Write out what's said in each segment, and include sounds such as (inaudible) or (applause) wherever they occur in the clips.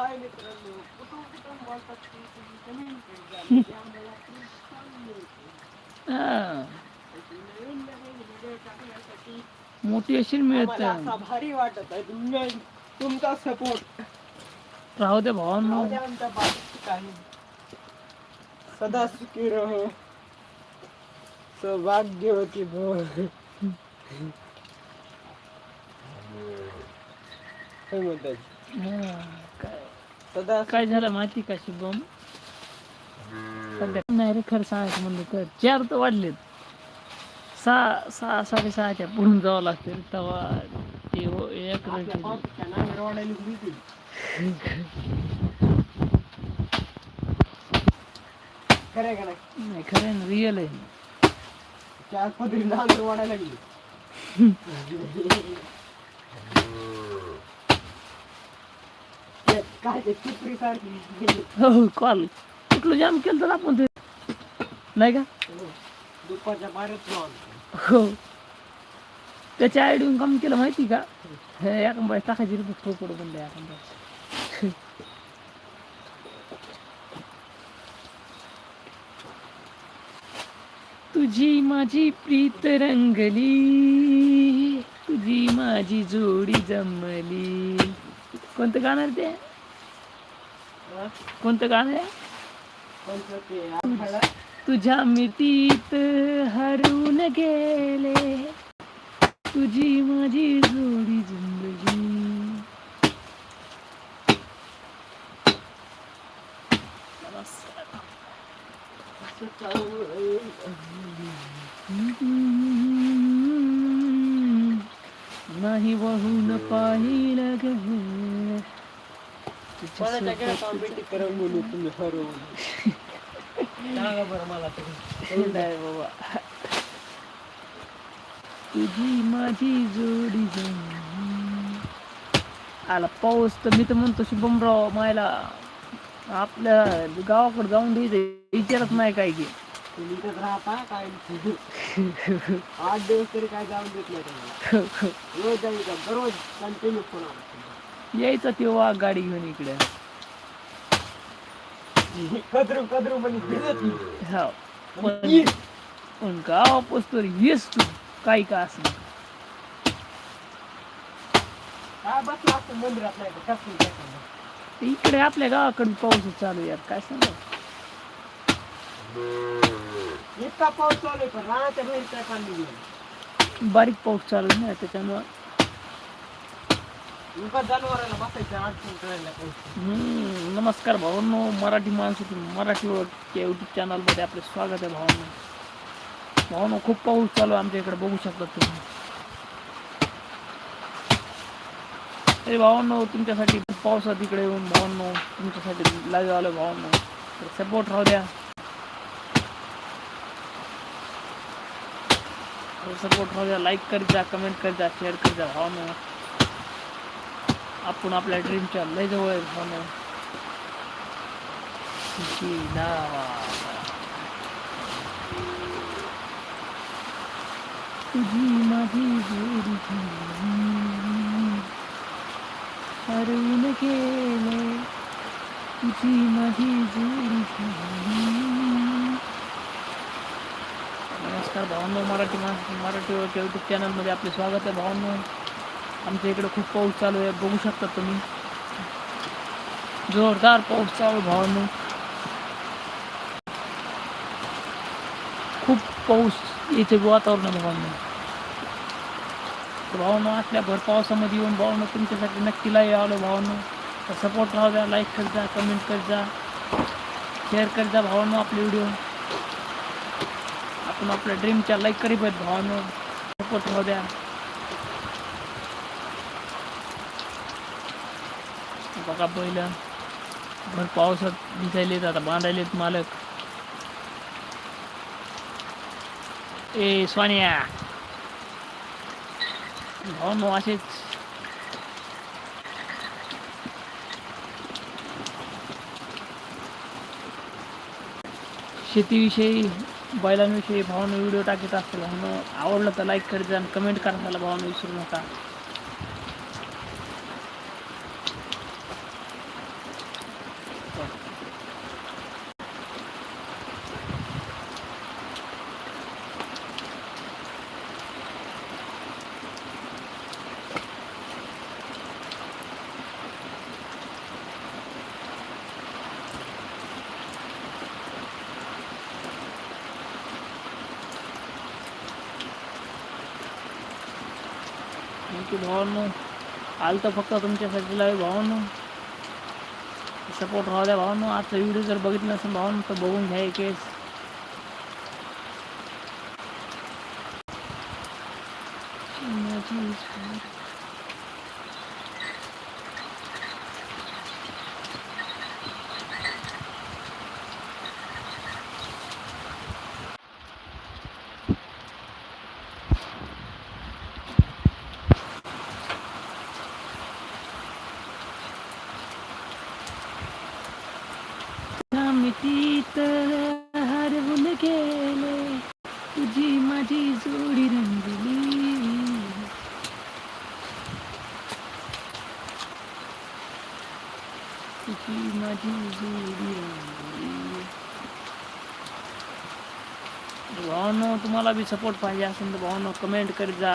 हाय मित्रांनो कुठून कुठून तुम्ही कमेंट करा म्हणजे आम्हाला प्रोत्साहन मिळते नवीन नवीन व्हिडिओ टाकण्यासाठी मोटिवेशन मिळतं असा भारी वाटत आहे. तुमचा सपोर्ट राहू दे भावांनो. आमच्या बाबतीत काही सदा सुखी रहो. सौभाग्यवती भव. हा, सदा काय झालं माहिती का शुभम? सध्या नाही रे खरं सांगायचं म्हणलं तर. चार तर वाढलेत. सहा सहा साडेसहाच्या पुढून जावं लागते तेव्हा ते हो- एक. खरं का नाही? नाही खरं रिअल आहे. चार पदरी नांगर वाढायला लागली. (laughs) काय ते चिपरी सारखी हो कॉल कुठलं जाम केलं तर आपण ते? नाही का? दुपारच्या बाहेरच लावून हो. त्याच्या आयडीवरून काम केलं माहिती का? हे बाय टाकायची रे फोकडं बंद एका तुझी माझी प्रीत रंगली तुझी माझी जोडी जमली. कोणतं गाणं रे ते? कोणतं गाणं आहे तुझ्या मितीत हरून गेले, तुझी माझी जोडी ज़िंदगी. नाही वाहून पाहिलं ग तुझी माझी जोडी. आला पाऊस तर मी तर म्हणतो शुभमराव मायला आपल्या गावाकडे जाऊन द्यायचं विचारत नाही काय की. तुम्ही राहता काय? आठ दिवस तरी काय जाऊन देत नाही (laughs) रोज जाऊ का? दररोज कंटिन्यू फोन यायचं तेव्हा गाडी घेऊन इकडे. कदरू नाही. हा. पण! पण गावापास तर येस तू. काही का असं. काय नाही का कसं इकडे आपल्या गावाकडे पाऊस चालू यार काय सांगा? इतका पाऊस चालू आहे पण पाणी बारीक पाऊस चालू आहे ना त्याच्यामुळं हम्म, नमस्कार भावांनो मराठी माणसातील मराठी ओळखच्या युट्यूब चॅनलमध्ये आपले स्वागत आहे भावांनो. भावांनो खूप पाऊस चालू आहे आमच्या इकडे बघू शकता तुम्ही. अरे भावांनो तुमच्यासाठी पावसात इकडे येऊन भावांनो तुमच्यासाठी लाईव्ह आलो भावांनो. तर सपोर्ट राहू द्या. सपोर्ट राहू द्या लाईक करीत जा कमेंट करीत जा शेअर करीत जा भावांनो. आपण आपल्या ड्रीमच्या लय जवळ तुझी तुझी माझी हरवून गेले तुझी माझी जोडी नमस्कार भावांनो मराठी माणसं मराठी यूट्यूब चॅनलमध्ये आपले स्वागत आहे भावांनो. आमच्या इकडे खूप पाऊस चालू आहे बघू शकता तुम्ही. जोरदार पाऊस चालू भावांनो. खूप पाऊस इथे वातावरण आहे भावांनो. भावांनो असल्या भर पावसामध्ये येऊन भावांनो तुमच्यासाठी नक्की लाईव्ह आलो भावांनो. तर सपोर्ट राहू द्या लाईक करत जा कमेंट करत जा शेअर करत जा भावांनो आपले व्हिडिओ आपण आपल्या ड्रीमच्या लाईक करीत आहेत भावांनो. सपोर्ट राहू द्या. बघा पहिलं भर पावसात भिजायलेत आता बांधायलेत मालक. ए सोनिया. भाऊ असेच. शेतीविषयी बैलांविषयी भावानं व्हिडिओ टाकत असतो भावानं आवडलं तर लाईक करत जा आणि कमेंट करायला भावानं विसरू नका. की भावांनो आलं तर फक्त तुमच्यासाठी लाईव्ह भावांनो सपोर्ट राहू द्या भावांनो आजचा व्हिडिओ जर बघितला नसेल भावांनो तर बघून घ्या एक वेळेस माझी जोडी. मितीत हरवून गेले तुझी माझी जोडी रंगली तुझी माझी भावानो तुम्हाला बी सपोर्ट पाहिजे असेल तर भावानो कमेंट करीत जा.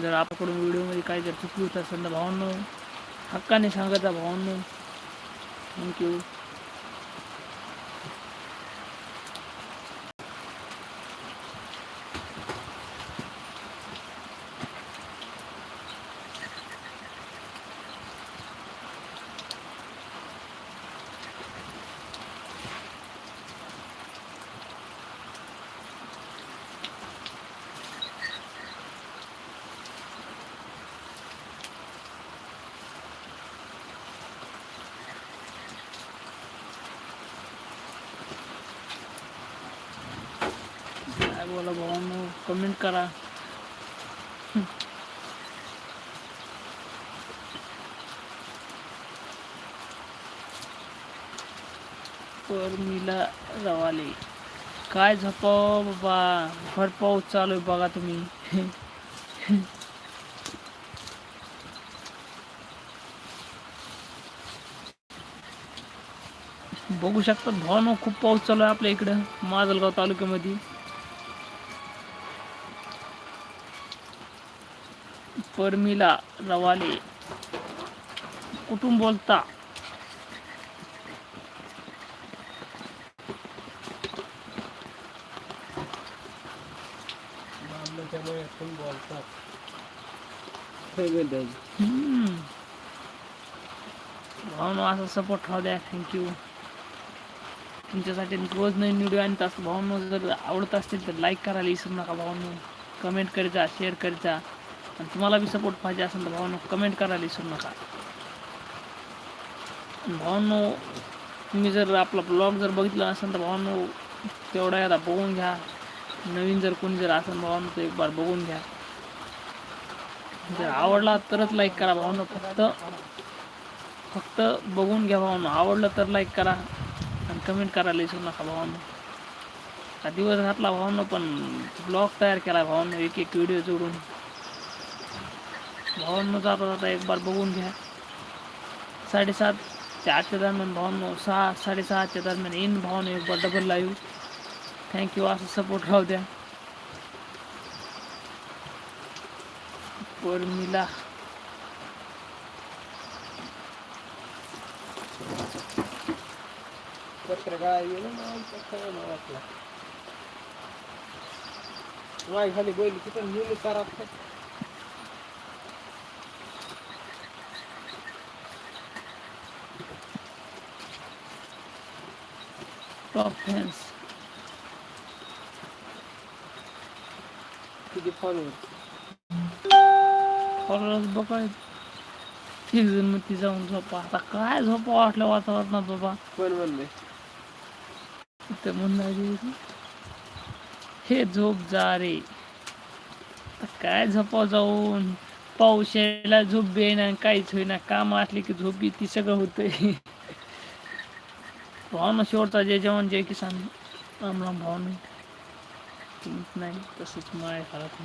जर आपल्याकडून व्हिडिओमध्ये काही जर चुकली होत असेल तर भावांनो हक्काने सांगत जा भावांनो. थँक्यू काय बोला भावांनो कमेंट करा. परमिला रवाले. काय झपाव बाबा? भर पाऊस चालू आहे बघा तुम्ही. बघू शकतात भावानो खूप पाऊस चालू आहे आपल्या इकडं माजलगाव तालुक्यामध्ये. परमिला रवाले कुठून बोलता? बोलतात भावनो असा सपोर्ट राहू द्या. थँक्यू तुमच्यासाठी रोज नवीन व्हिडिओ आणत असतो. भावनो जर आवडत असतील तर लाईक करायला विसरू नका भावनो. कमेंट करीत जा शेअर करीत जा. आणि तुम्हाला बी सपोर्ट पाहिजे असेल तर भावांनो कमेंट करायला विसरू नका. भावांनो तुम्ही जर आपला ब्लॉग जर बघितला असेल तर भावांनो तेवढा आता बघून घ्या. नवीन जर कोणी जर असेल भावांनो तर एक बार बघून घ्या. जर आवडला तरच लाईक करा भावांनो. फक्त फक्त बघून घ्या भावांनो. आवडलं तर लाईक करा आणि कमेंट करायला विसरू नका भावांनो. हा दिवस घातला भावांनो पण ब्लॉग तयार केला भावांनो. एक एक व्हिडिओ जोडून. भावनो जाता जाता एक बार बघून घ्या साडेसात ते आठच्या दरम्यान भावनो सहा साडेसहाच्या दरम्यान इन भावनो एक बार डबल लाईव्ह थँक्यू असं सपोर्ट राहू द्या परमिला पत्रकार गेलं खाली पत्र वाटला। माय खाली तिथं फॅन्स किती फॉलोअर फॉलोअर्स बघा एक जण मग ती जाऊन झोपा आता काय झोपा वाटलं वातावरणात बाबा कोण म्हणले ते म्हणणार हे झोप जा रे। काय झोपा जाऊन पाऊस यायला झोप येईना काहीच होईना काम असले की झोप ती सगळं होतंय भावना शेवटचा जय जवान जय किसान राम राम भावना. नाही तसंच माय घरात